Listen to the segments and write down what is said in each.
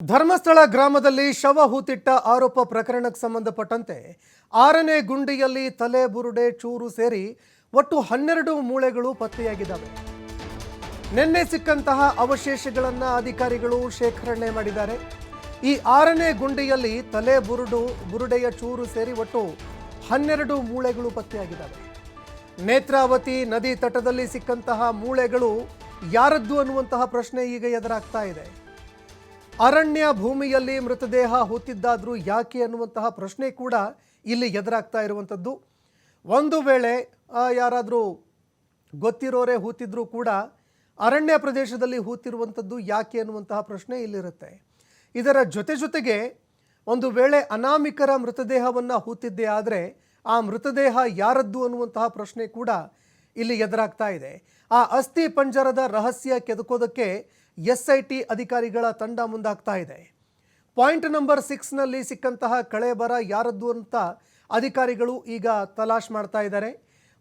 ಧರ್ಮಸ್ಥಳ ಗ್ರಾಮದಲ್ಲಿ ಶವ ಹೂತಿಟ್ಟ ಆರೋಪ ಪ್ರಕರಣಕ್ಕೆ ಸಂಬಂಧಪಟ್ಟಂತೆ ಆರನೇ ಗುಂಡಿಯಲ್ಲಿ ತಲೆ, ಬುರುಡೆ, ಚೂರು ಸೇರಿ ಒಟ್ಟು ಹನ್ನೆರಡು ಮೂಳೆಗಳು ಪತ್ತೆಯಾಗಿದ್ದಾವೆ. ನಿನ್ನೆ ಸಿಕ್ಕಂತಹ ಅವಶೇಷಗಳನ್ನ ಅಧಿಕಾರಿಗಳು ಶೇಖರಣೆ ಮಾಡಿದ್ದಾರೆ. ಈ ಆರನೇ ಗುಂಡಿಯಲ್ಲಿ ತಲೆ, ಬುರುಡು, ಬುರುಡೆಯ ಚೂರು ಸೇರಿ ಒಟ್ಟು ಹನ್ನೆರಡು ಮೂಳೆಗಳು ಪತ್ತೆಯಾಗಿದ್ದಾವೆ. ನೇತ್ರಾವತಿ ನದಿ ತಟದಲ್ಲಿ ಸಿಕ್ಕಂತಹ ಮೂಳೆಗಳು ಯಾರದ್ದು ಅನ್ನುವಂತಹ ಪ್ರಶ್ನೆ ಈಗ ಎದುರಾಗ್ತಾ ಇದೆ. ಅರಣ್ಯ ಭೂಮಿಯಲ್ಲಿ ಮೃತದೇಹ ಹೊತ್ತಿದ್ದಾದರೂ ಯಾಕೆ ಅನ್ನುವಂತಹ ಪ್ರಶ್ನೆ ಕೂಡ ಇಲ್ಲಿ ಎದುರಾಗ್ತಾ ಇರುವಂಥದ್ದು. ಒಂದು ವೇಳೆ ಯಾರಾದರೂ ಗೊತ್ತಿರೋರೇ ಹೂತಿದ್ರೂ ಕೂಡ ಅರಣ್ಯ ಪ್ರದೇಶದಲ್ಲಿ ಹೂತಿರುವಂಥದ್ದು ಯಾಕೆ ಅನ್ನುವಂತಹ ಪ್ರಶ್ನೆ ಇಲ್ಲಿರುತ್ತೆ. ಇದರ ಜೊತೆ ಜೊತೆಗೆ ಒಂದು ವೇಳೆ ಅನಾಮಿಕರ ಮೃತದೇಹವನ್ನು ಹೂತಿದ್ದೇ ಆದರೆ ಆ ಮೃತದೇಹ ಯಾರದ್ದು ಅನ್ನುವಂತಹ ಪ್ರಶ್ನೆ ಕೂಡ ಇಲ್ಲಿ ಎದುರಾಗ್ತಾ ಇದೆ. ಆ ಅಸ್ಥಿ ಪಂಜರದ ರಹಸ್ಯ ಕೆದಕೋದಕ್ಕೆ ಎಸ್ ಐ ಟಿ ಅಧಿಕಾರಿಗಳ ತಂಡ ಮುಂದಾಗ್ತಾ ಇದೆ. ಪಾಯಿಂಟ್ ನಂಬರ್ ಸಿಕ್ಸ್ನಲ್ಲಿ ಸಿಕ್ಕಂತಹ ಕಳೆಬರ ಯಾರದ್ದು ಅಂತ ಅಧಿಕಾರಿಗಳು ಈಗ ತಲಾಶ್ ಮಾಡ್ತಾ ಇದ್ದಾರೆ.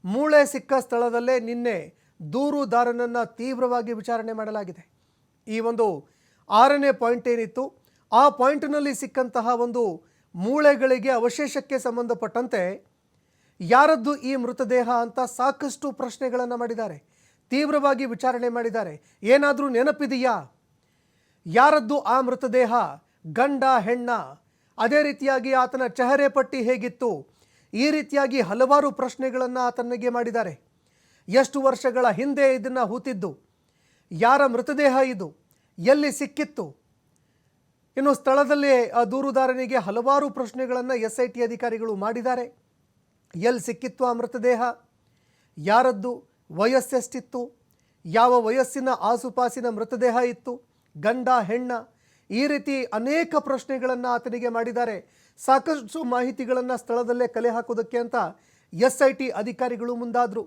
ಮೂಳೆ ಸಿಕ್ಕ ಸ್ಥಳದಲ್ಲೇ ನಿನ್ನೆ ದೂರುದಾರನನ್ನು ತೀವ್ರವಾಗಿ ವಿಚಾರಣೆ ಮಾಡಲಾಗಿದೆ. ಈ ಒಂದು ಆರನೇ ಪಾಯಿಂಟ್ ಏನಿತ್ತು? ಆ ಪಾಯಿಂಟ್ನಲ್ಲಿ ಸಿಕ್ಕಂತಹ ಒಂದು ಮೂಳೆಗಳಿಗೆ ಅವಶೇಷಕ್ಕೆ ಸಂಬಂಧಪಟ್ಟಂತೆ ಯಾರದ್ದು ಈ ಮೃತದೇಹ ಅಂತ ಸಾಕಷ್ಟು ಪ್ರಶ್ನೆಗಳನ್ನು ಮಾಡಿದ್ದಾರೆ. ತೀವ್ರವಾಗಿ ವಿಚಾರಣೆ ಮಾಡಿದ್ದಾರೆ. ಏನಾದರೂ ನೆನಪಿದೆಯಾ? ಯಾರದ್ದು ಆ ಮೃತದೇಹ? ಗಂಡ, ಹೆಣ್ಣ? ಅದೇ ರೀತಿಯಾಗಿ ಆತನ ಚಹರೆ ಪಟ್ಟಿ ಹೇಗಿತ್ತು? ಈ ರೀತಿಯಾಗಿ ಹಲವಾರು ಪ್ರಶ್ನೆಗಳನ್ನು ಆತನಿಗೆ ಮಾಡಿದ್ದಾರೆ. ಎಷ್ಟು ವರ್ಷಗಳ ಹಿಂದೆ ಇದನ್ನು ಹೂತಿದ್ದು? ಯಾರ ಮೃತದೇಹ ಇದು? ಎಲ್ಲಿ ಸಿಕ್ಕಿತ್ತು? ಇನ್ನು ಸ್ಥಳದಲ್ಲಿ ಆ ದೂರುದಾರನಿಗೆ ಹಲವಾರು ಪ್ರಶ್ನೆಗಳನ್ನು ಎಸ್ ಐ ಟಿ ಅಧಿಕಾರಿಗಳು ಮಾಡಿದ್ದಾರೆ. ಎಲ್ಲಿ ಸಿಕ್ಕಿತ್ತು ಆ ಮೃತದೇಹ? ಯಾರದ್ದು? ವಯಸ್ಸೆಷ್ಟಿತ್ತು? ಯಾವ ವಯಸ್ಸಿನ ಆಸುಪಾಸಿನ ಮೃತದೇಹ ಇತ್ತು? ಗಂಡ, ಹೆಣ್ಣ, ಈ ರೀತಿ ಅನೇಕ ಪ್ರಶ್ನೆಗಳನ್ನು ಆತನಿಗೆ ಮಾಡಿದ್ದಾರೆ. ಸಾಕಷ್ಟು ಮಾಹಿತಿಗಳನ್ನು ಸ್ಥಳದಲ್ಲೇ ಕಲೆ ಹಾಕೋದಕ್ಕೆ ಅಂತ ಎಸ್ ಐ ಟಿ ಅಧಿಕಾರಿಗಳು ಮುಂದಾದರು.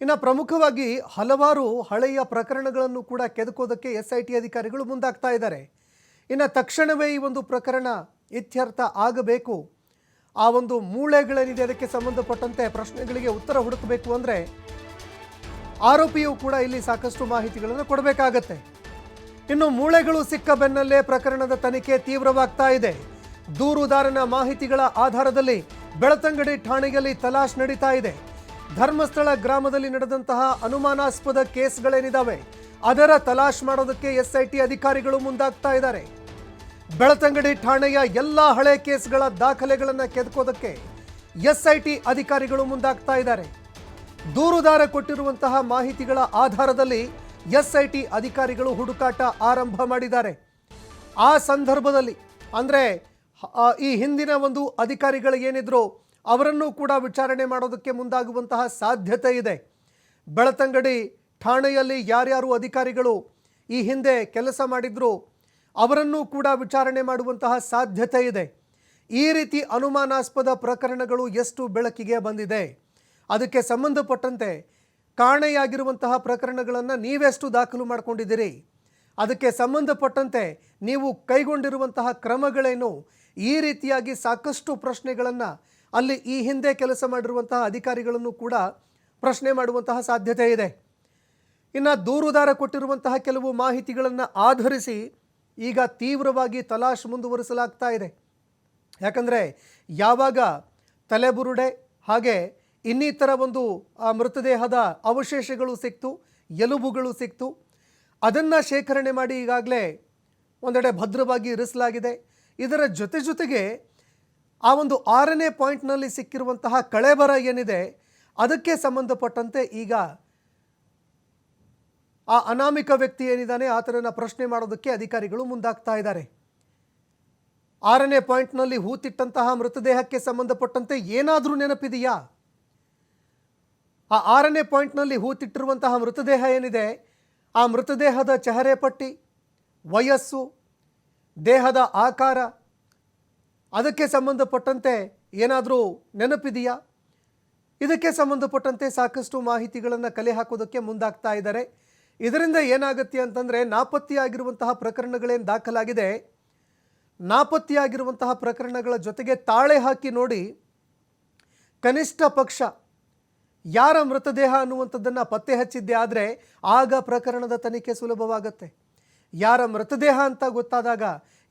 ಇನ್ನು ಪ್ರಮುಖವಾಗಿ ಹಲವಾರು ಹಳೆಯ ಪ್ರಕರಣಗಳನ್ನು ಕೂಡ ಕೆದಕೋದಕ್ಕೆ ಎಸ್ ಐ ಟಿ ಅಧಿಕಾರಿಗಳು ಮುಂದಾಗ್ತಾ ಇದ್ದಾರೆ. ಇನ್ನು ತಕ್ಷಣವೇ ಈ ಒಂದು ಪ್ರಕರಣ ಇತ್ಯರ್ಥ ಆಗಬೇಕು. ಆ ಒಂದು ಮೂಳೆಗಳೇನಿದೆ ಅದಕ್ಕೆ ಸಂಬಂಧಪಟ್ಟಂತೆ ಪ್ರಶ್ನೆಗಳಿಗೆ ಉತ್ತರ ಹುಡುಕಬೇಕು ಅಂದರೆ ಆರೋಪಿಯು ಕೂಡ ಇಲ್ಲಿ ಸಾಕಷ್ಟು ಮಾಹಿತಿಗಳನ್ನು ಕೊಡಬೇಕಾಗತ್ತೆ. ಇನ್ನು ಮೂಳೆಗಳು ಸಿಕ್ಕ ಬೆನ್ನಲ್ಲೇ ಪ್ರಕರಣದ ತನಿಖೆ ತೀವ್ರವಾಗ್ತಾ ಇದೆ. ದೂರುದಾರನ ಮಾಹಿತಿಗಳ ಆಧಾರದಲ್ಲಿ ಬೆಳತಂಗಡಿ ಠಾಣೆಯಲ್ಲಿ ತಲಾಶ್ ನಡೀತಾ ಇದೆ. ಧರ್ಮಸ್ಥಳ ಗ್ರಾಮದಲ್ಲಿ ನಡೆದಂತಹ ಅನುಮಾನಾಸ್ಪದ ಕೇಸ್ಗಳೇನಿದ್ದಾವೆ ಅದರ ತಲಾಶ್ ಮಾಡೋದಕ್ಕೆ ಎಸ್ಐಟಿ ಅಧಿಕಾರಿಗಳು ಮುಂದಾಗ್ತಾ ಇದ್ದಾರೆ. ಬೆಳತಂಗಡಿ ಠಾಣೆಯ ಎಲ್ಲ ಹಳೆ ಕೇಸ್ಗಳ ದಾಖಲೆಗಳನ್ನು ಕೆದಕೋದಕ್ಕೆ ಎಸ್ಐಟಿ ಅಧಿಕಾರಿಗಳು ಮುಂದಾಗ್ತಾ ಇದ್ದಾರೆ. ದೂರುದಾರ ಕೊಟ್ಟಿರುವಂತಹ ಮಾಹಿತಿಗಳ ಆಧಾರದಲ್ಲಿ ಎಸ್ಐಟಿ ಅಧಿಕಾರಿಗಳು ಹುಡುಕಾಟ ಆರಂಭ ಮಾಡಿದ್ದಾರೆ. ಆ ಸಂದರ್ಭದಲ್ಲಿ, ಅಂದರೆ ಈ ಹಿಂದಿನ ಒಂದು ಅಧಿಕಾರಿಗಳು ಏನಿದ್ರು ಅವರನ್ನು ಕೂಡ ವಿಚಾರಣೆ ಮಾಡೋದಕ್ಕೆ ಮುಂದಾಗುವಂತಹ ಸಾಧ್ಯತೆ ಇದೆ. ಬೆಳತಂಗಡಿ ಠಾಣೆಯಲ್ಲಿ ಯಾರ್ಯಾರು ಅಧಿಕಾರಿಗಳು ಈ ಹಿಂದೆ ಕೆಲಸ ಮಾಡಿದ್ರು ಅವರನ್ನು ಕೂಡ ವಿಚಾರಣೆ ಮಾಡುವಂತಹ ಸಾಧ್ಯತೆ ಇದೆ. ಈ ರೀತಿ ಅನುಮಾನಾಸ್ಪದ ಪ್ರಕರಣಗಳು ಎಷ್ಟು ಬೆಳಕಿಗೆ ಬಂದಿದೆ? ಅದಕ್ಕೆ ಸಂಬಂಧಪಟ್ಟಂತೆ ಕಾಣೆಯಾಗಿರುವಂತಹ ಪ್ರಕರಣಗಳನ್ನು ನೀವೆಷ್ಟು ದಾಖಲು ಮಾಡಿಕೊಂಡಿದ್ದೀರಿ? ಅದಕ್ಕೆ ಸಂಬಂಧಪಟ್ಟಂತೆ ನೀವು ಕೈಗೊಂಡಿರುವಂತಹ ಕ್ರಮಗಳೇನು? ಈ ರೀತಿಯಾಗಿ ಸಾಕಷ್ಟು ಪ್ರಶ್ನೆಗಳನ್ನು ಅಲ್ಲಿ ಈ ಹಿಂದೆ ಕೆಲಸ ಮಾಡಿರುವಂತಹ ಅಧಿಕಾರಿಗಳನ್ನು ಕೂಡ ಪ್ರಶ್ನೆ ಮಾಡುವಂತಹ ಸಾಧ್ಯತೆ ಇದೆ. ಇನ್ನು ದೂರುದಾರ ಕೊಟ್ಟಿರುವಂತಹ ಕೆಲವು ಮಾಹಿತಿಗಳನ್ನು ಆಧರಿಸಿ ಈಗ ತೀವ್ರವಾಗಿ ತಲಾಶ್ ಮುಂದುವರಿಸಲಾಗ್ತಾ ಇದೆ. ಯಾಕಂದರೆ ಯಾವಾಗ ತಲೆಬುರುಡೆ ಹಾಗೆ ಇನ್ನಿತರ ಒಂದು, ಆ, ಮೃತದೇಹದ ಅವಶೇಷಗಳು ಸಿಕ್ತು, ಎಲುಬುಗಳು ಸಿಕ್ತು, ಅದನ್ನು ಶೇಖರಣೆ ಮಾಡಿ ಈಗಾಗಲೇ ಒಂದೆಡೆ ಭದ್ರವಾಗಿ ಇರಿಸಲಾಗಿದೆ. ಇದರ ಜೊತೆ ಜೊತೆಗೆ ಆ ಒಂದು ಆರನೇ ಪಾಯಿಂಟ್ನಲ್ಲಿ ಸಿಕ್ಕಿರುವಂತಹ ಕಳೆಬರ ಏನಿದೆ, ಅದಕ್ಕೆ ಸಂಬಂಧಪಟ್ಟಂತೆ ಈಗ ಆ ಅನಾಮಿಕ ವ್ಯಕ್ತಿ ಏನಿದ್ದಾನೆ, ಆತನನ್ನು ಪ್ರಶ್ನೆ ಮಾಡೋದಕ್ಕೆ ಅಧಿಕಾರಿಗಳು ಮುಂದಾಗ್ತಾ ಇದ್ದಾರೆ. ಆರನೇ ಪಾಯಿಂಟ್ನಲ್ಲಿ ಹೂತಿಟ್ಟಂತಹ ಮೃತದೇಹಕ್ಕೆ ಸಂಬಂಧಪಟ್ಟಂತೆ ಏನಾದರೂ ನೆನಪಿದೆಯಾ? ಆ ಆರನೇ ಪಾಯಿಂಟ್ನಲ್ಲಿ ಹೂತಿಟ್ಟಿರುವಂತಹ ಮೃತದೇಹ ಏನಿದೆ, ಆ ಮೃತದೇಹದ ಚಹರೆ ಪಟ್ಟಿ, ವಯಸ್ಸು, ದೇಹದ ಆಕಾರ, ಅದಕ್ಕೆ ಸಂಬಂಧಪಟ್ಟಂತೆ ಏನಾದರೂ ನೆನಪಿದೆಯಾ? ಇದಕ್ಕೆ ಸಂಬಂಧಪಟ್ಟಂತೆ ಸಾಕಷ್ಟು ಮಾಹಿತಿಗಳನ್ನು ಕಲೆ ಹಾಕೋದಕ್ಕೆ ಮುಂದಾಗ್ತಾ ಇದ್ದಾರೆ. ಇದರಿಂದ ಏನಾಗುತ್ತೆ ಅಂತಂದರೆ ನಾಪತ್ತೆಯಾಗಿರುವಂತಹ ಪ್ರಕರಣಗಳೇನು ದಾಖಲಾಗಿದೆ? ನಾಪತ್ತೆಯಾಗಿರುವಂತಹ ಪ್ರಕರಣಗಳ ಜೊತೆಗೆ ತಾಳೆ ಹಾಕಿ ನೋಡಿ ಕನಿಷ್ಠ ಪಕ್ಷ ಯಾರ ಮೃತದೇಹ ಅನ್ನುವಂಥದ್ದನ್ನು ಪತ್ತೆ ಹಚ್ಚಿದ್ದೆ ಆದರೆ ಆಗ ಪ್ರಕರಣದ ತನಿಖೆ ಸುಲಭವಾಗತ್ತೆ. ಯಾರ ಮೃತದೇಹ ಅಂತ ಗೊತ್ತಾದಾಗ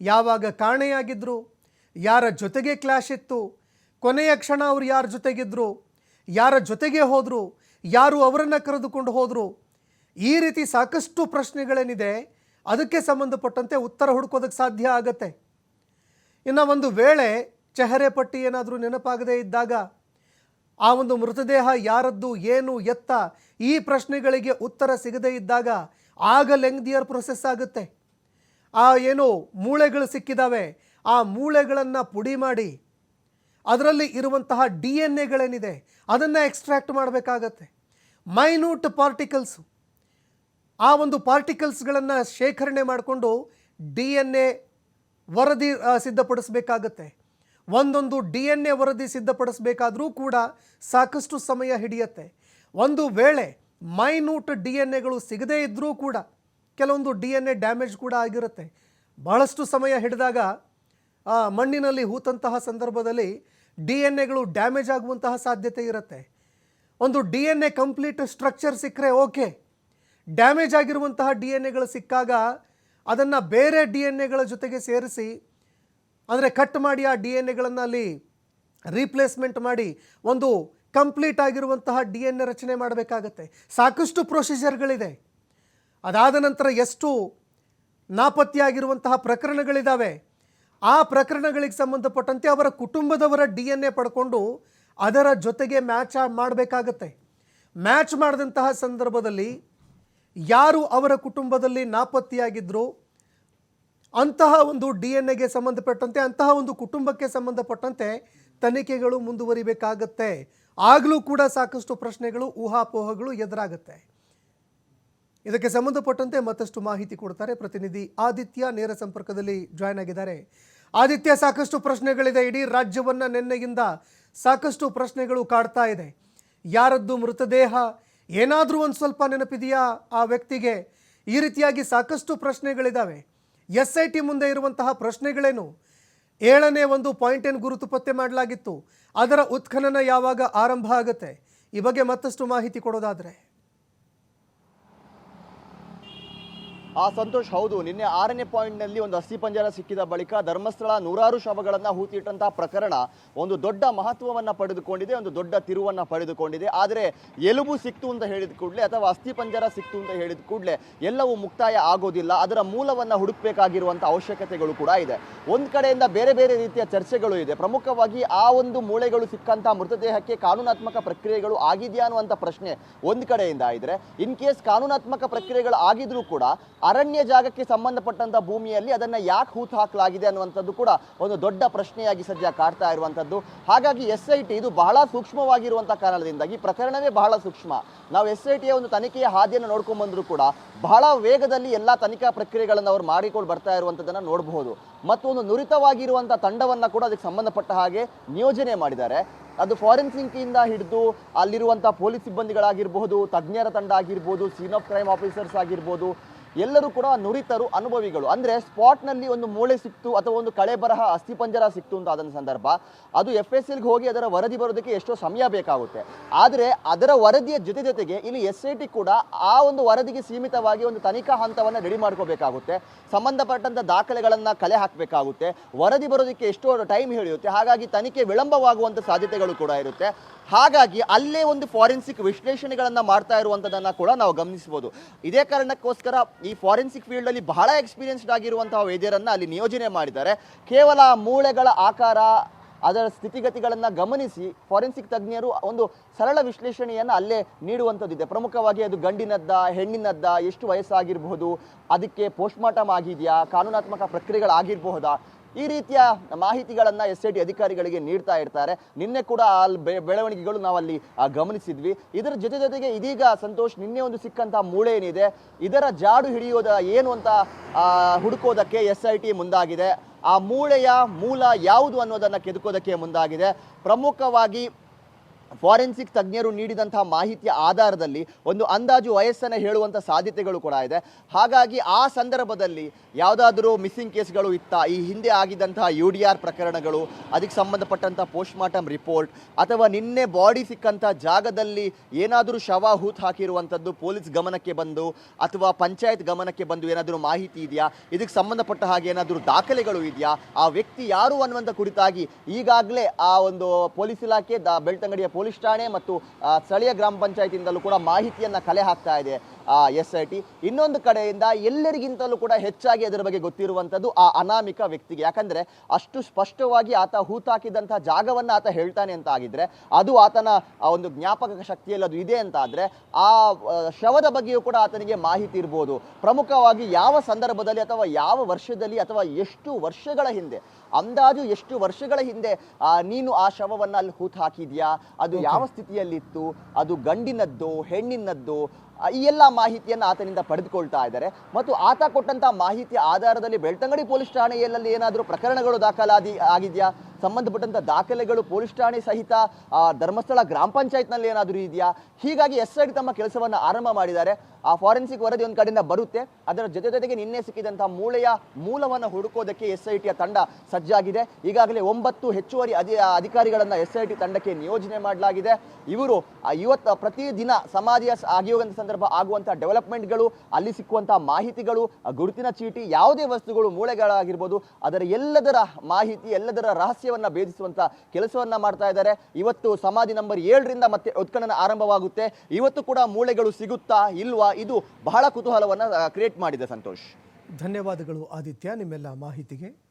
ಯಾವಾಗ ಕಾಣೆಯಾಗಿದ್ದರು ಯಾರ ಜೊತೆಗೆ ಕ್ಲಾಶ್ ಇತ್ತು, ಕೊನೆಯ ಕ್ಷಣ ಅವರು ಯಾರ ಜೊತೆಗಿದ್ದರು ಯಾರ ಜೊತೆಗೆ ಹೋದರು, ಯಾರು ಅವರನ್ನು ಕರೆದುಕೊಂಡು ಹೋದರು ಈ ರೀತಿ ಸಾಕಷ್ಟು ಪ್ರಶ್ನೆಗಳೇನಿದೆ, ಅದಕ್ಕೆ ಸಂಬಂಧಪಟ್ಟಂತೆ ಉತ್ತರ ಹುಡುಕೋದಕ್ಕೆ ಸಾಧ್ಯ ಆಗತ್ತೆ. ಇನ್ನು ಒಂದು ವೇಳೆ ಚಹರೆ ಪಟ್ಟಿ ಏನಾದರೂ ನೆನಪಾಗದೇ ಇದ್ದಾಗ, ಆ ಒಂದು ಮೃತದೇಹ ಯಾರದ್ದು, ಏನು, ಎತ್ತ, ಈ ಪ್ರಶ್ನೆಗಳಿಗೆ ಉತ್ತರ ಸಿಗದೇ ಇದ್ದಾಗ ಆಗ ಲೆಂಗ್ದಿಯರ್ ಪ್ರೊಸೆಸ್ ಆಗುತ್ತೆ. ಆ ಏನು ಮೂಳೆಗಳು ಸಿಕ್ಕಿದಾವೆ, ಆ ಮೂಳೆಗಳನ್ನು ಪುಡಿ ಮಾಡಿ ಅದರಲ್ಲಿ ಇರುವಂತಹ ಡಿ ಎನ್ ಎಗಳೇನಿದೆ ಅದನ್ನು ಎಕ್ಸ್ಟ್ರಾಕ್ಟ್ ಮಾಡಬೇಕಾಗತ್ತೆ. Minute particles. ಆ ಒಂದು ಪಾರ್ಟಿಕಲ್ಸ್ಗಳನ್ನು ಶೇಖರಣೆ ಮಾಡಿಕೊಂಡು ಡಿ ಎನ್ ಎ ವರದಿ ಸಿದ್ಧಪಡಿಸಬೇಕಾಗತ್ತೆ. ಒಂದೊಂದು ಡಿ ಎನ್ ಎ ವರದಿ ಸಿದ್ಧಪಡಿಸಬೇಕಾದರೂ ಕೂಡ ಸಾಕಷ್ಟು ಸಮಯ ಹಿಡಿಯತ್ತೆ. ಒಂದು ವೇಳೆ ಮೈನ್ಯೂಟ್ ಡಿ ಎನ್ ಎಗಳು ಸಿಗದೇ ಇದ್ದರೂ ಕೂಡ ಕೆಲವೊಂದು ಡಿ ಎನ್ ಎ ಡ್ಯಾಮೇಜ್ ಕೂಡ ಆಗಿರುತ್ತೆ. ಬಹಳಷ್ಟು ಸಮಯ ಹಿಡಿದಾಗ ಮಣ್ಣಿನಲ್ಲಿ ಹೂತಂತಹ ಸಂದರ್ಭದಲ್ಲಿ ಡಿ ಎನ್ ಎಗಳು ಡ್ಯಾಮೇಜ್ ಆಗುವಂತಹ ಸಾಧ್ಯತೆ ಇರುತ್ತೆ. ಒಂದು D N A complete structure ಸಿಕ್ಕರೆ ಓಕೆ. ಡ್ಯಾಮೇಜ್ ಆಗಿರುವಂತಹ ಡಿ ಎನ್ ಎಗಳು ಸಿಕ್ಕಾಗ ಅದನ್ನು ಬೇರೆ ಡಿ ಎನ್ ಎಗಳ ಜೊತೆಗೆ ಸೇರಿಸಿ, ಅಂದರೆ ಕಟ್ ಮಾಡಿ ಆ ಡಿ ಎನ್ ಎಗಳನ್ನು ಅಲ್ಲಿ ರೀಪ್ಲೇಸ್ಮೆಂಟ್ ಮಾಡಿ ಒಂದು ಕಂಪ್ಲೀಟ್ ಆಗಿರುವಂತಹ ಡಿ ಎನ್ ಎ ರಚನೆ ಮಾಡಬೇಕಾಗತ್ತೆ. ಸಾಕಷ್ಟು ಪ್ರೊಸೀಜರ್ಗಳಿದೆ ಅದಾದ ನಂತರ ಎಷ್ಟು ನಾಪತ್ತೆಯಾಗಿರುವಂತಹ ಪ್ರಕರಣಗಳಿದ್ದಾವೆ ಆ ಪ್ರಕರಣಗಳಿಗೆ ಸಂಬಂಧಪಟ್ಟಂತೆ ಅವರ ಕುಟುಂಬದವರ ಡಿ ಎನ್ ಎ ಪಡ್ಕೊಂಡು ಅದರ ಜೊತೆಗೆ ಮ್ಯಾಚ್ ಮಾಡಬೇಕಾಗತ್ತೆ. ಮ್ಯಾಚ್ ಮಾಡಿದಂತಹ ಸಂದರ್ಭದಲ್ಲಿ ಯಾರು ಅವರ ಕುಟುಂಬದಲ್ಲಿ ನಾಪತ್ತೆಯಾಗಿದ್ದರು ಅಂತಹ ಒಂದು ಡಿ ಎನ್ ಎಗೆ ಸಂಬಂಧಪಟ್ಟಂತೆ, ಅಂತಹ ಒಂದು ಕುಟುಂಬಕ್ಕೆ ಸಂಬಂಧಪಟ್ಟಂತೆ ತನಿಖೆಗಳು ಮುಂದುವರಿಬೇಕಾಗತ್ತೆ. ಆಗಲೂ ಕೂಡ ಸಾಕಷ್ಟು ಪ್ರಶ್ನೆಗಳು, ಊಹಾಪೋಹಗಳು ಎದುರಾಗುತ್ತೆ. ಇದಕ್ಕೆ ಸಂಬಂಧಪಟ್ಟಂತೆ ಮತ್ತಷ್ಟು ಮಾಹಿತಿ ಕೊಡ್ತಾರೆ ಪ್ರತಿನಿಧಿ ಆದಿತ್ಯ ನೇರ ಸಂಪರ್ಕದಲ್ಲಿ ಜಾಯ್ನ್ ಆಗಿದ್ದಾರೆ. ಆದಿತ್ಯ, ಸಾಕಷ್ಟು ಪ್ರಶ್ನೆಗಳಿದೆ. ಇಡೀ ರಾಜ್ಯವನ್ನು ನಿನ್ನೆಯಿಂದ ಸಾಕಷ್ಟು ಪ್ರಶ್ನೆಗಳು ಕಾಡ್ತಾ ಇದೆ. ಯಾರದ್ದು ಮೃತದೇಹ ಏನಾದರೂ ಒಂದು ಸ್ವಲ್ಪ ನೆನಪಿದೆಯಾ ಆ ವ್ಯಕ್ತಿಗೆ? ಈ ರೀತಿಯಾಗಿ ಸಾಕಷ್ಟು ಪ್ರಶ್ನೆಗಳಿದ್ದಾವೆ ಎಸ್ ಐ ಟಿ ಮುಂದೆ ಇರುವಂತಹ ಪ್ರಶ್ನೆಗಳೇನು? ಏಳನೇ ಒಂದು ಪಾಯಿಂಟ್ ಏನು ಗುರುತು ಪತ್ತೆ ಮಾಡಲಾಗಿತ್ತು? ಅದರ ಉತ್ಖನನ ಯಾವಾಗ ಆರಂಭ ಆಗುತ್ತೆ? ಈ ಬಗ್ಗೆ ಮತ್ತಷ್ಟು ಮಾಹಿತಿ ಕೊಡೋದಾದ್ರೆ. ಆ ಸಂತೋಷ್ ಹೌದು. ನಿನ್ನೆ ಆರನೇ ಪಾಯಿಂಟ್ನಲ್ಲಿ ಒಂದು ಅಸ್ಥಿಪಂಜರ ಸಿಕ್ಕಿದ ಬಳಿಕ ಧರ್ಮಸ್ಥಳ ನೂರಾರು ಶವಗಳನ್ನು ಹೂತಿಟ್ಟಂತಹ ಪ್ರಕರಣ ಒಂದು ದೊಡ್ಡ ಮಹತ್ವವನ್ನ ಪಡೆದುಕೊಂಡಿದೆ, ಒಂದು ದೊಡ್ಡ ತಿರುವನ್ನ ಪಡೆದುಕೊಂಡಿದೆ. ಆದರೆ ಎಲುಬು ಸಿಕ್ತು ಅಂತ ಹೇಳಿದ ಕೂಡಲೇ ಅಥವಾ ಅಸ್ಥಿಪಂಜರ ಸಿಕ್ತು ಅಂತ ಹೇಳಿದ ಕೂಡಲೇ ಎಲ್ಲವೂ ಮುಕ್ತಾಯ ಆಗೋದಿಲ್ಲ. ಅದರ ಮೂಲವನ್ನ ಹುಡುಕಬೇಕಾಗಿರುವಂಥ ಅವಶ್ಯಕತೆಗಳು ಕೂಡ ಇದೆ. ಒಂದು ಕಡೆಯಿಂದ ಬೇರೆ ಬೇರೆ ರೀತಿಯ ಚರ್ಚೆಗಳು ಇದೆ. ಪ್ರಮುಖವಾಗಿ ಆ ಒಂದು ಮೂಳೆಗಳು ಸಿಕ್ಕಂಥ ಮೃತದೇಹಕ್ಕೆ ಕಾನೂನಾತ್ಮಕ ಪ್ರಕ್ರಿಯೆಗಳು ಆಗಿದೆಯಾ ಅನ್ನುವಂಥ ಪ್ರಶ್ನೆ ಒಂದು ಕಡೆಯಿಂದ ಇದ್ದರೆ ಇನ್ ಕೇಸ್ ಕಾನೂನಾತ್ಮಕ ಪ್ರಕ್ರಿಯೆಗಳು ಆಗಿದ್ರೂ ಕೂಡ ಅರಣ್ಯ ಜಾಗಕ್ಕೆ ಸಂಬಂಧಪಟ್ಟಂತ ಭೂಮಿಯಲ್ಲಿ ಅದನ್ನ ಯಾಕೆ ಹೂತು ಹಾಕಲಾಗಿದೆ ಅನ್ನುವಂಥದ್ದು ಕೂಡ ಒಂದು ದೊಡ್ಡ ಪ್ರಶ್ನೆಯಾಗಿ ಸದ್ಯ ಕಾಡ್ತಾ ಇರುವಂಥದ್ದು. ಹಾಗಾಗಿ ಎಸ್ ಐ ಟಿ ಇದು ಬಹಳ ಸೂಕ್ಷ್ಮವಾಗಿರುವಂತಹ ಕಾರಣದಿಂದಾಗಿ ಪ್ರಕರಣವೇ ಬಹಳ ಸೂಕ್ಷ್ಮ. ನಾವು ಎಸ್ ಐ ಟಿಯ ಒಂದು ತನಿಖೆಯ ಹಾದಿಯನ್ನು ನೋಡ್ಕೊಂಡ್ ಬಂದರೂ ಕೂಡ ಬಹಳ ವೇಗದಲ್ಲಿ ಎಲ್ಲಾ ತನಿಖಾ ಪ್ರಕ್ರಿಯೆಗಳನ್ನು ಅವರು ಮಾಡಿಕೊಂಡು ಬರ್ತಾ ಇರುವಂಥದ್ದನ್ನು ನೋಡಬಹುದು. ಮತ್ತು ಒಂದು ನುರಿತವಾಗಿರುವಂತಹ ತಂಡವನ್ನ ಕೂಡ ಅದಕ್ಕೆ ಸಂಬಂಧಪಟ್ಟ ಹಾಗೆ ನಿಯೋಜನೆ ಮಾಡಿದ್ದಾರೆ. ಅದು ಫಾರೆನ್ಸಿಕ್ ಇಂದ ಹಿಡಿದು ಅಲ್ಲಿರುವಂಥ ಪೊಲೀಸ್ ಸಿಬ್ಬಂದಿಗಳಾಗಿರ್ಬಹುದು, ತಜ್ಞರ ತಂಡ ಆಗಿರ್ಬೋದು, ಸೀನ್ ಆಫ್ ಕ್ರೈಮ್ ಆಫೀಸರ್ಸ್ ಆಗಿರ್ಬೋದು ಎಲ್ಲರೂ ಕೂಡ ನುರಿತರು, ಅನುಭವಿಗಳು. ಅಂದ್ರೆ ಸ್ಪಾಟ್ನಲ್ಲಿ ಒಂದು ಮೂಳೆ ಸಿಕ್ತು ಅಥವಾ ಒಂದು ಕಳೆ ಬರಹ ಅಸ್ಥಿಪಂಜರ ಸಿಕ್ತು ಅಂತ ಆದ ಸಂದರ್ಭ, ಅದು ಎಫ್ ಎಸ್ ಎಲ್ಗೆ ಹೋಗಿ ಅದರ ವರದಿ ಬರೋದಕ್ಕೆ ಎಷ್ಟೋ ಸಮಯ ಬೇಕಾಗುತ್ತೆ. ಆದರೆ ಅದರ ವರದಿಯ ಜೊತೆ ಜೊತೆಗೆ ಇಲ್ಲಿ ಎಸ್ ಐ ಟಿ ಕೂಡ ಆ ಒಂದು ವರದಿಗೆ ಸೀಮಿತವಾಗಿ ಒಂದು ತನಿಖಾ ಹಂತವನ್ನು ರೆಡಿ ಮಾಡ್ಕೋಬೇಕಾಗುತ್ತೆ. ಸಂಬಂಧಪಟ್ಟಂತ ದಾಖಲೆಗಳನ್ನು ಕಲೆ ಹಾಕಬೇಕಾಗುತ್ತೆ. ವರದಿ ಬರೋದಕ್ಕೆ ಎಷ್ಟೋ ಟೈಮ್ ಹಿಡಿಯುತ್ತೆ. ಹಾಗಾಗಿ ತನಿಖೆ ವಿಳಂಬವಾಗುವಂತ ಸಾಧ್ಯತೆಗಳು ಕೂಡ ಇರುತ್ತೆ. ಹಾಗಾಗಿ ಅಲ್ಲೇ ಒಂದು ಫಾರೆನ್ಸಿಕ್ ವಿಶ್ಲೇಷಣೆಗಳನ್ನು ಮಾಡ್ತಾ ಇರುವಂಥದ್ದನ್ನು ಕೂಡ ನಾವು ಗಮನಿಸಬಹುದು. ಇದೇ ಕಾರಣಕ್ಕೋಸ್ಕರ ಈ ಫಾರೆನ್ಸಿಕ್ ಫೀಲ್ಡ್ ಅಲ್ಲಿ ಬಹಳ ಎಕ್ಸ್ಪೀರಿಯನ್ಸ್ಡ್ ಆಗಿರುವಂತಹ ವೈದ್ಯರನ್ನ ಅಲ್ಲಿ ನಿಯೋಜನೆ ಮಾಡಿದ್ದಾರೆ. ಕೇವಲ ಮೂಳೆಗಳ ಆಕಾರ, ಅದರ ಸ್ಥಿತಿಗತಿಗಳನ್ನು ಗಮನಿಸಿ ಫಾರೆನ್ಸಿಕ್ ತಜ್ಞರು ಒಂದು ಸರಳ ವಿಶ್ಲೇಷಣೆಯನ್ನು ಅಲ್ಲೇ ನೀಡುವಂಥದ್ದಿದೆ ಪ್ರಮುಖವಾಗಿ ಅದು ಗಂಡಿನದ್ದ, ಹೆಣ್ಣಿನದ್ದ, ಎಷ್ಟು ವಯಸ್ಸಾಗಿರಬಹುದು, ಅದಕ್ಕೆ ಪೋಸ್ಟ್ಮಾರ್ಟಮ್ ಆಗಿದೆಯಾ, ಕಾನೂನಾತ್ಮಕ ಪ್ರಕ್ರಿಯೆಗಳಾಗಿರಬಹುದಾ ಈ ರೀತಿಯ ಮಾಹಿತಿಗಳನ್ನು ಎಸ್ ಐ ಟಿ ಅಧಿಕಾರಿಗಳಿಗೆ ನೀಡ್ತಾ ಇರ್ತಾರೆ. ನಿನ್ನೆ ಕೂಡ ಅಲ್ಲಿ ಬೆಳವಣಿಗೆಗಳು ನಾವು ಅಲ್ಲಿ ಆ, ಗಮನಿಸಿದ್ವಿ. ಇದರ ಜೊತೆ ಜೊತೆಗೆ ಇದೀಗ ಸಂತೋಷ್ ನಿನ್ನೆ ಒಂದು ಸಿಕ್ಕಂತಹ ಮೂಳೆ ಏನಿದೆ ಇದರ ಜಾಡು ಹಿಡಿಯೋದ ಏನು ಅಂತ ಹುಡುಕೋದಕ್ಕೆ ಎಸ್ ಐ ಟಿ ಮುಂದಾಗಿದೆ. ಆ ಮೂಳೆಯ ಮೂಲ ಯಾವುದು ಅನ್ನೋದನ್ನು ಕೆದಕೋದಕ್ಕೆ ಮುಂದಾಗಿದೆ. ಪ್ರಮುಖವಾಗಿ ಫಾರೆನ್ಸಿಕ್ ತಜ್ಞರು ನೀಡಿದಂತಹ ಮಾಹಿತಿಯ ಆಧಾರದಲ್ಲಿ ಒಂದು ಅಂದಾಜು ವಯಸ್ಸನ್ನು ಹೇಳುವಂಥ ಸಾಧ್ಯತೆಗಳು ಕೂಡ ಇದೆ. ಹಾಗಾಗಿ ಆ ಸಂದರ್ಭದಲ್ಲಿ ಯಾವುದಾದರೂ ಮಿಸ್ಸಿಂಗ್ ಕೇಸ್ಗಳು ಇತ್ತ, ಈ ಹಿಂದೆ ಆಗಿದ್ದಂತಹ ಯು ಡಿ ಆರ್ ಪ್ರಕರಣಗಳು, ಅದಕ್ಕೆ ಸಂಬಂಧಪಟ್ಟಂಥ ಪೋಸ್ಟ್ಮಾರ್ಟಮ್ ರಿಪೋರ್ಟ್, ಅಥವಾ ನಿನ್ನೆ ಬಾಡಿ ಸಿಕ್ಕಂಥ ಜಾಗದಲ್ಲಿ ಏನಾದರೂ ಶವ ಹೂತ್ ಹಾಕಿರುವಂಥದ್ದು ಪೊಲೀಸ್ ಗಮನಕ್ಕೆ ಬಂದು, ಅಥವಾ ಪಂಚಾಯತ್ ಗಮನಕ್ಕೆ ಬಂದು ಏನಾದರೂ ಮಾಹಿತಿ ಇದೆಯಾ? ಇದಕ್ಕೆ ಸಂಬಂಧಪಟ್ಟ ಹಾಗೆ ಏನಾದರೂ ದಾಖಲೆಗಳು ಇದೆಯಾ? ಆ ವ್ಯಕ್ತಿ ಯಾರು ಅನ್ನುವಂಥ ಕುರಿತಾಗಿ ಈಗಾಗಲೇ ಆ ಒಂದು ಪೊಲೀಸ್ ಇಲಾಖೆ ಬೆಳ್ತಂಗಡಿಯ ಪೊಲೀಸ್ ಠಾಣೆ ಮತ್ತು ಆ, ಸ್ಥಳೀಯ ಗ್ರಾಮ ಪಂಚಾಯತಿಯಿಂದಲೂ ಕೂಡ ಮಾಹಿತಿಯನ್ನು ಕಲೆ ಹಾಕ್ತಾ ಇದೆ ಎಸ್ ಐ ಟಿ. ಇನ್ನೊಂದು ಕಡೆಯಿಂದ ಎಲ್ಲರಿಗಿಂತಲೂ ಕೂಡ ಹೆಚ್ಚಾಗಿ ಅದರ ಬಗ್ಗೆ ಗೊತ್ತಿರುವಂಥದ್ದು ಆ ಅನಾಮಿಕ ವ್ಯಕ್ತಿಗೆ. ಯಾಕಂದ್ರೆ ಅಷ್ಟು ಸ್ಪಷ್ಟವಾಗಿ ಆತ ಹೂತಾಕಿದಂತಹ ಜಾಗವನ್ನು ಆತ ಹೇಳ್ತಾನೆ ಅಂತ ಆಗಿದ್ರೆ ಅದು ಆತನ ಆ ಒಂದು ಜ್ಞಾಪಕ ಶಕ್ತಿಯಲ್ಲಿ ಅದು ಇದೆ ಅಂತ ಆದ್ರೆ ಆ ಆ, ಶವದ ಬಗ್ಗೆಯೂ ಕೂಡ ಆತನಿಗೆ ಮಾಹಿತಿ ಇರ್ಬೋದು. ಪ್ರಮುಖವಾಗಿ ಯಾವ ಸಂದರ್ಭದಲ್ಲಿ ಅಥವಾ ಯಾವ ವರ್ಷದಲ್ಲಿ ಅಥವಾ ಎಷ್ಟು ವರ್ಷಗಳ ಹಿಂದೆ ಅಂದಾಜು ಎಷ್ಟು ವರ್ಷಗಳ ಹಿಂದೆ ನೀನು ಆ ಶವವನ್ನು ಅಲ್ಲಿ ಹೂತು ಹಾಕಿದ್ಯಾ ಯಾವ ಸ್ಥಿತಿಯಲ್ಲಿತ್ತು ಅದು ಗಂಡಿನದ್ದು ಹೆಣ್ಣಿನದ್ದು ಈ ಎಲ್ಲ ಮಾಹಿತಿಯನ್ನು ಆತನಿಂದ ಪಡೆದುಕೊಳ್ತಾ ಇದ್ದಾರೆ. ಮತ್ತು ಆತ ಕೊಟ್ಟಂತ ಮಾಹಿತಿಯ ಆಧಾರದಲ್ಲಿ ಬೆಳ್ತಂಗಡಿ ಪೊಲೀಸ್ ಠಾಣೆಯಲ್ಲಿ ಏನಾದರೂ ಪ್ರಕರಣಗಳು ದಾಖಲಾದಿ ಆಗಿದೆಯಾ? ಸಂಬಂಧಪಟ್ಟಂತ ದಾಖಲೆಗಳು ಪೊಲೀಸ್ ಠಾಣೆ ಸಹಿತ ಧರ್ಮಸ್ಥಳ ಗ್ರಾಮ ಪಂಚಾಯತ್ನಲ್ಲಿ ಏನಾದರೂ ಇದೆಯಾ? ಹೀಗಾಗಿ ಎಸ್ ಐ ತಮ್ಮ ಕೆಲಸವನ್ನು ಆರಂಭ ಮಾಡಿದ್ದಾರೆ. ಆ ಫಾರೆನ್ಸಿಕ್ ವರದಿ ಒಂದು ಕಡೆಯಿಂದ ಬರುತ್ತೆ. ಅದರ ಜೊತೆ ಜೊತೆಗೆ ನಿನ್ನೆ ಸಿಕ್ಕಿದಂಥ ಮೂಳೆಯ ಮೂಲವನ್ನು ಹುಡುಕೋದಕ್ಕೆ ಎಸ್ ಐ ಟಿಯ ತಂಡ ಸಜ್ಜಾಗಿದೆ. ಈಗಾಗಲೇ ಒಂಬತ್ತು ಹೆಚ್ಚುವರಿ ಅಧಿ ಅಧಿಕಾರಿಗಳನ್ನ ಎಸ್ ಐ ಟಿ ತಂಡಕ್ಕೆ ನಿಯೋಜನೆ ಮಾಡಲಾಗಿದೆ. ಇವರು ಇವತ್ತು ಪ್ರತಿದಿನ ಸಮಾಧಿಯ ಆಗಿರುವಂಥ ಸಂದರ್ಭ ಆಗುವಂತಹ ಡೆವಲಪ್ಮೆಂಟ್ಗಳು, ಅಲ್ಲಿ ಸಿಕ್ಕುವಂತಹ ಮಾಹಿತಿಗಳು ಗುರುತಿನ ಚೀಟಿ, ಯಾವುದೇ ವಸ್ತುಗಳು ಮೂಳೆಗಳಾಗಿರ್ಬೋದು, ಅದರ ಎಲ್ಲದರ ಮಾಹಿತಿ, ಎಲ್ಲದರ ರಹಸ್ಯವನ್ನ ಭೇದಿಸುವಂತ ಕೆಲಸವನ್ನ ಮಾಡ್ತಾ ಇದ್ದಾರೆ. ಇವತ್ತು ಸಮಾಧಿ ನಂಬರ್ ಏಳರಿಂದ ಮತ್ತೆ ಉತ್ಖನನ ಆರಂಭವಾಗುತ್ತೆ. ಇವತ್ತು ಕೂಡ ಮೂಳೆಗಳು ಸಿಗುತ್ತಾ ಇಲ್ವಾ? ಇದು ಬಹಳ ಕುತೂಹಲವನ್ನ ಕ್ರಿಯೇಟ್ ಮಾಡಿದೆ ಸಂತೋಷ್. ಧನ್ಯವಾದಗಳು ಆದಿತ್ಯ, ನಿಮ್ಮೆಲ್ಲ ಮಾಹಿತಿಗೆ.